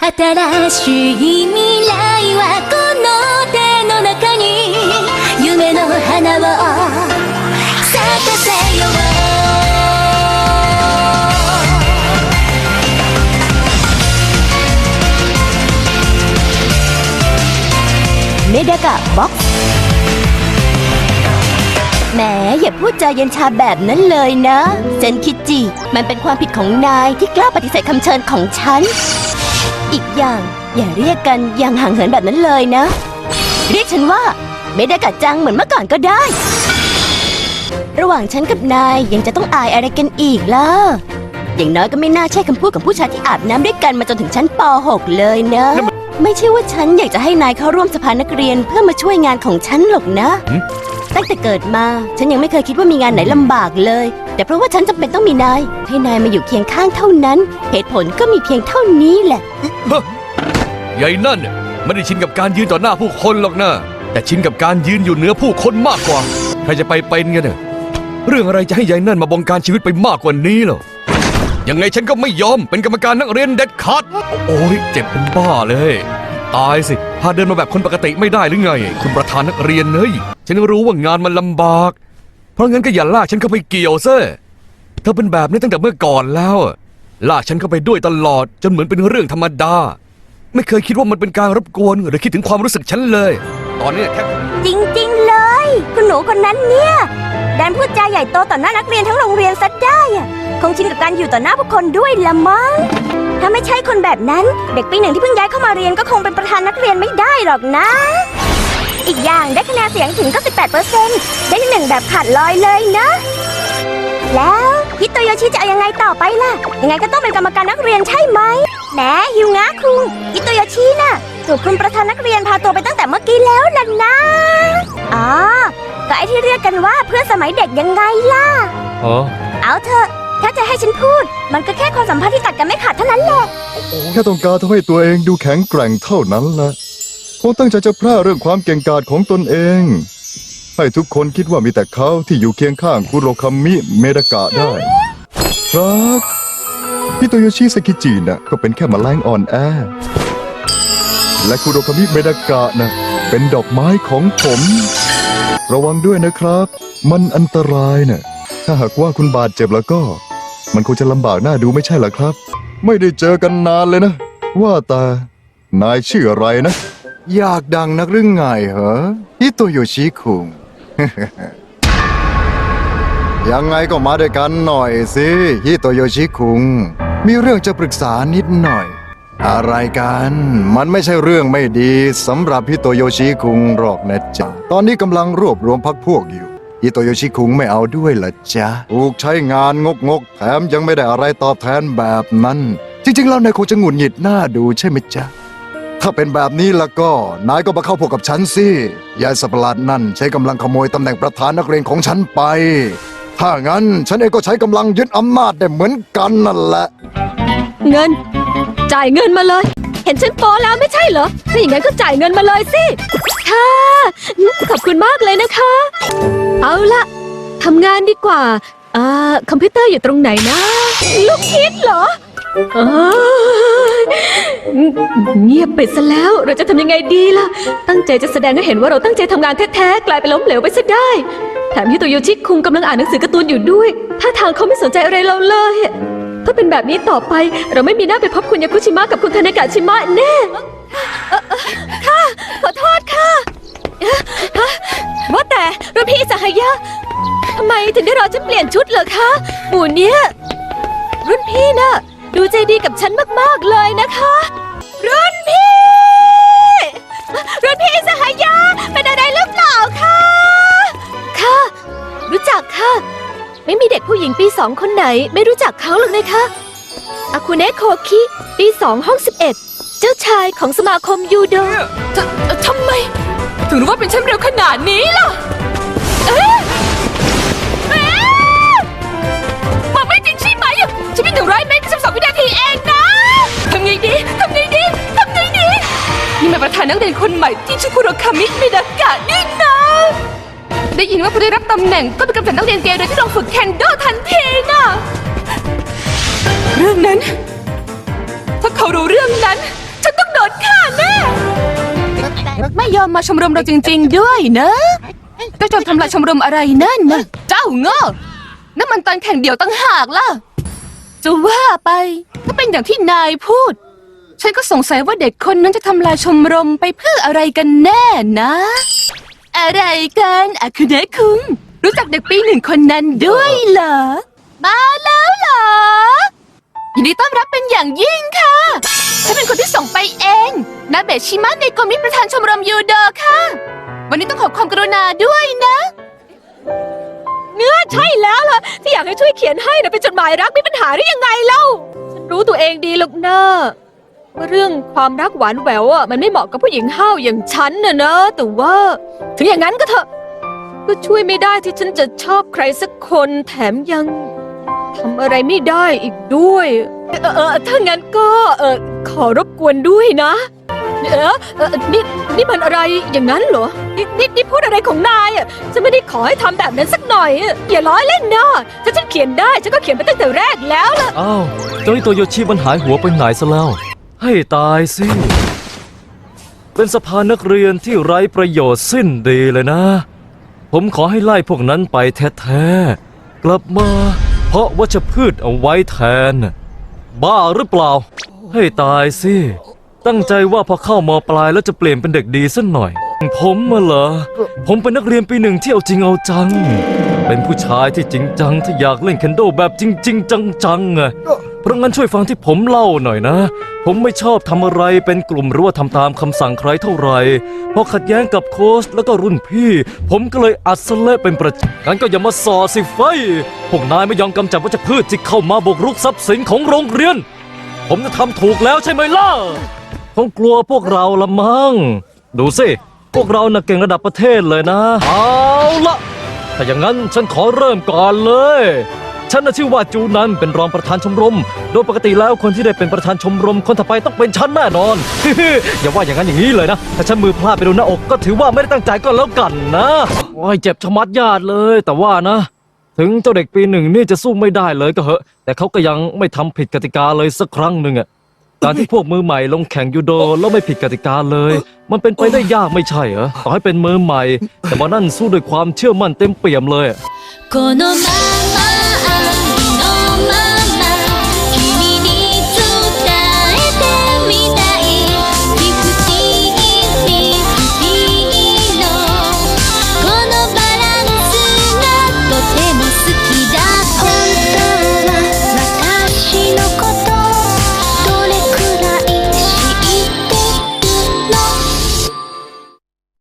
新しい未来はこの手の中に夢の花を咲かせよう เมดากะบ็อกแหมอย่าพูดจาเย็นชาแบบนั้นเลยนะเซนคิจิ มันเป็นความผิดของนายที่กล้าปฏิเสธคำเชิญของฉัน อย่าง อย่าเรียกกันอย่างห่างเหินแบบนั้นเลยนะ เรียกฉันว่าเมดากะจังเหมือนเมื่อก่อนก็ได้ ระหว่างฉันกับนายยังจะต้องอายอะไรกันอีกล่ะอย่างน้อยก็ไม่น่าใช่คำพูดของผู้ชายที่อาบน้ำด้วยกันมาจนถึงชั้นป .6 เลยนะ ไม่ใช่ว่าฉันอยากจะให้นายเข้าร่วมสภานักเรียนเพื่อมาช่วยงานของฉันหรอกนะ ตั้งแต่เกิดมาฉันยังไม่เคยคิดว่ามีงานไหนลำบากเลย แต่เพราะว่าฉันจำเป็นต้องมีนาย ให้นายมาอยู่เคียงข้างเท่านั้น เหตุผลก็มีเพียงเท่านี้แหละ ยายนั่นน่ะไม่ได้ชินกับการยืนต่อหน้าผู้คนหรอกนะ แต่ชินกับการยืนอยู่เหนือผู้คนมากกว่า ใครจะไปเป็นกันเนี่ยเรื่องอะไรจะให้ยายนั่นมาบงการชีวิตไปมากกว่านี้หรอยังไงฉันก็ไม่ยอมเป็นกรรมการนักเรียนเด็ดขาดโอ้ยเจ็บเป็นบ้าเลย ตายสิ พาเดินมาแบบคนปกติไม่ได้หรือไง คุณประธานนักเรียนเฮ้ยฉันรู้ว่างานมันลำบาก เพราะงั้นก็อย่าลากฉันเข้าไปเกี่ยวซะเธอเป็นแบบนี้ตั้งแต่เมื่อก่อนแล้ว ลากฉันเข้าไปด้วยตลอด จนเหมือนเป็นเรื่องธรรมดา ไม่เคยคิดว่ามันเป็นการรบกวน หรือคิดถึงความรู้สึกฉันเลย ตอนนี้แค่จริง ๆ เลย คุณหนูคนนั้นเนี่ยดันพูดจาใหญ่โตต่อหน้านักเรียนทั้งโรงเรียนซะได้อะคงชินกับการอยู่ต่อหน้าผู้คนด้วยละมั้งถ้าไม่ใช่คนแบบนั้น เด็กปีหนึ่งที่เพิ่งย้ายเข้ามาเรียนก็คงเป็นประธานนักเรียนไม่ได้หรอกนะ อีกอย่างได้คะแนนเสียงถึง98%ได้ที่หนึ่งแบบขาดลอยเลยนะ แล้ว ฮิโตโยชิจะเอายังไงต่อไปล่ะ ยังไงก็ต้องเป็นกรรมการนักเรียนใช่ไหมแหมฮิวงะคุงฮิโตโยชิน่ะถูกคุณประธานนักเรียนพาตัวไปตั้งแต่เมื่อกี้แล้วล่ะนะอ๋อก็ไอที่เรียกกันว่าเพื่อนสมัยเด็กยังไงล่ะอ๋อเอาเถอะ ถ้าจะให้ฉันพูด มันก็แค่ความสัมพันธ์ที่ตัดกันไม่ขาดเท่านั้นแหละ แค่ต้องการทำให้ตัวเองดูแข็งแกร่งเท่านั้นแหละคงตั้งใจจะแพร่เรื่องความเก่งกาจของตนเอง ให้ทุกคนคิดว่ามีแต่เขาที่อยู่เคียงข้างคุโรคามิเมดากะได้ ครับฮิโตโยชิสกิจิน่ะก็เป็นแค่แมลงอ่อนแอ และคุโรคามิเมดากะน่ะเป็นดอกไม้ของผม ระวังด้วยนะครับ มันอันตรายน่ะถ้าหากว่าคุณบาดเจ็บแล้วก็ มันคงจะลำบากหน้าดูไม่ใช่หรอครับ ไม่ได้เจอกันนานเลยนะ ว่าแต่นายชื่ออะไรนะ อยากดังนักหรือไงเหรอฮิโตโยชิคุง ยังไงก็มาด้วยกันหน่อยสิฮิโตโยชิคุง มีเรื่องจะปรึกษานิดหน่อย อะไรกัน มันไม่ใช่เรื่องไม่ดีสำหรับฮิโตโยชิคุงหรอกนะจ๊ะ ตอนนี้กำลังรวบรวมพักพวกอยู่ฮิโตโยชิคุงไม่เอาด้วยเหรอจ๊ะถูกใช้งานงกงกแถมยังไม่ได้อะไรตอบแทนแบบนั้น จริงๆแล้วนายคงจะหงุดหงิดหน้าดูใช่ไหมจ๊ะ ถ้าเป็นแบบนี้แล้วก็ นายก็มาเข้าพวกกับฉันสิยายสัตว์ประหลาดนั่นใช้กำลังขโมยตำแหน่งประธานนักเรียนของฉันไป ถ้างั้นฉันเองก็ใช้กำลังยึดอำนาจได้เหมือนกันนั่นแหละ เงิน จ่ายเงินมาเลย เห็นฉันโปแล้วไม่ใช่เหรอ ถ้าอย่างนั้นก็จ่ายเงินมาเลยสิค่ะขอบคุณมากเลยนะคะ เอาละทำงานดีกว่าอ่าคอมพิวเตอร์อยู่ตรงไหนนะ ลูกคิดเหรอ เอยเงียบไปซะแล้ว เราจะทำยังไงดีล่ะ ตั้งใจจะแสดงให้เห็นว่าเราตั้งใจทำงานแท้ๆ กลายเป็นล้มเหลวไปซะได้แถมฮิโตโยชิคุงกำลังอ่านหนังสือการ์ตูนอยู่ด้วยถ้าทางเขาไม่สนใจอะไรเราเลย ถ้าเป็นแบบนี้ต่อไป เราไม่มีหน้าไปพบคุณยาคุชิมะกับคุณคาเนกะชิมะแน่ค่ะขอโทษค่ะเอ่อฮะว่าแต่รุ่นพี่สหายะทำไมถึงได้รอฉันเปลี่ยนชุดเหรอคะหมู่เนี้ยรุ่นพี่น่ะ ดูใจดีกับฉันมาก ๆ เลยนะคะ รุ่นพี่ รุ่นพี่สหายะเป็นอะไรหรือเปล่าคะค่ะ รู้จักค่ะ ไม่มีเด็กผู้หญิงปีสองคนไหน ไม่รู้จักเขาหรอกนะคะอาคุเนะโคคิปีสองห้องสิบเอ็ดเจ้าชายของสมาคมยูโดทำไม ถึงรู้ว่าเป็นแชมป์เร็วขนาดนี้ล่ะเอ๊ะเอ๊ะบอกไม่จริงใช่ไหมฉันวิ่งหนึ่งร้อยเมตร ดีทำไงดีทำไงดีนี่มาประธานนักเรียนคนใหม่ที่ชื่อคุโรคามิมิดากะนี่นะได้ยินว่าพอได้รับตำแหน่งก็ไปกำจัดนักเรียนเกย์โดยที่ลงฝึกแคนโดทันทีนะเรื่องนั้น ถ้าเขารู้เรื่องนั้น ฉันต้องโดนฆ่าแน่ไม่ยอมมาชมรมเราจริง ๆ ด้วยนะเจ้จอมทำลายชมรมอะไรนั่นนะเจ้าเงอน้ำมันตันแข่งเดี่ยวตั้งหากล่ะ จะว่าไป ก็เป็นอย่างที่นายพูด ฉันก็สงสัยว่าเด็กคนนั้นจะทำลายชมรมไปเพื่ออะไรกันแน่นะ อะไรกันอาคุเนะคุงรู้จักเด็กปีหนึ่งคนนั้นด้วยเหรอมาแล้วเหรอ ยินดีต้อนรับเป็นอย่างยิ่งค่ะ ฉันเป็นคนที่ส่งไปเอง นาเบชิมะในกรมิประธานชมรมยูโดค่ะ วันนี้ต้องขอความกรุณาด้วยนะ เนื้อใช่แล้วล่ะ ที่อยากให้ช่วยเขียนให้นะเป็นจดหมายรักมีปัญหาได้ยังไงเล่า ฉันรู้ตัวเองดีหรอกนะว่า เรื่องความรักหวานแหววอะมันไม่เหมาะกับผู้หญิงห้าวอย่างฉันน่ะนะแต่ว่า ถึงอย่างนั้นก็เถอะ ก็ช่วยไม่ได้ที่ฉันจะชอบใครสักคนแถมยังทำอะไรไม่ได้อีกด้วย เออเออถ้างั้นก็เออขอรบกวนด้วยนะ เออเออนี่นี่มันอะไรอย่างนั้นเหรอนี่นี่นี่พูดอะไรของนายอะฉันไม่ได้ขอให้ทำแบบนั้นสักหน่อยอะอย่าล้อเล่นนะถ้าฉันเขียนได้ฉันก็เขียนไปตั้งแต่แรกแล้วล่ะ อ้าวเจ้านี่โตโยชิมันหายหัวไปไหนซะแล้ว ให้ตายสิ เป็นสภานักเรียนที่ไร้ประโยชน์สิ้นดีเลยนะ ผมขอให้ไล่พวกนั้นไปแท้ๆ กลับมาเพราะวัชพืชเอาไว้แทน บ้าหรือเปล่า ให้ตายสิ ตั้งใจว่าพอเข้ามปลายแล้วจะเปลี่ยนเป็นเด็กดีสักหน่อย ผมมาเหรอ ผมเป็นนักเรียนปีหนึ่งที่เอาจริงเอาจัง เป็นผู้ชายที่จริงจังที่อยากเล่นเคนโดแบบจริง ๆ จังๆไง ราะงั้นช่วยฟังที่ผมเล่าหน่อยนะ ผมไม่ชอบทำอะไรเป็นกลุ่มหรือว่าทำตามคำสั่งใครเท่าไหร่พอขัดแย้งกับโค้ชแล้วก็รุ่นพี่ ผมก็เลยอัดสเละเป็นประจำงั้นก็อย่ามาสอสิไฟพวกนายไม่ยอมกำจัดวัชพืชที่เข้ามาบุกรุกทรัพย์สินของโรงเรียน ผมจะทำถูกแล้วใช่ไหมล่ะคงกลัวพวกเราละมั้งดูสิพวกเราน่ะเก่งระดับประเทศเลยนะ เอาละถ้าอย่างนั้นฉันขอเริ่มก่อนเลย ฉันน่ะชื่อว่าจูนันเป็นรองประธานชมรม โดยปกติแล้วคนที่ได้เป็นประธานชมรม คนต่อไปต้องเป็นฉันแน่นอน อย่าว่าอย่างนั้นอย่างนี้เลยนะ ถ้าฉันมือพลาดไปโดนหน้าอกก็ถือว่าไม่ได้ตั้งใจก็แล้วกันนะโอ้ยเจ็บชะมัดญาติเลย แต่ว่านะ ถึงเจ้าเด็กปีหนึ่งนี่จะสู้ไม่ได้เลยก็เหอะ แต่เขาก็ยังไม่ทำผิดกติกาเลยสักครั้งหนึ่งอะ การที่พวกมือใหม่ลงแข่งยูโดแล้วไม่ผิดกติกาเลย มันเป็นไปได้ยากไม่ใช่เหรอต่อให้เป็นมือใหม่ แต่มานั่นสู้ด้วยความเชื่อมั่นเต็มเปี่ยมเลย このま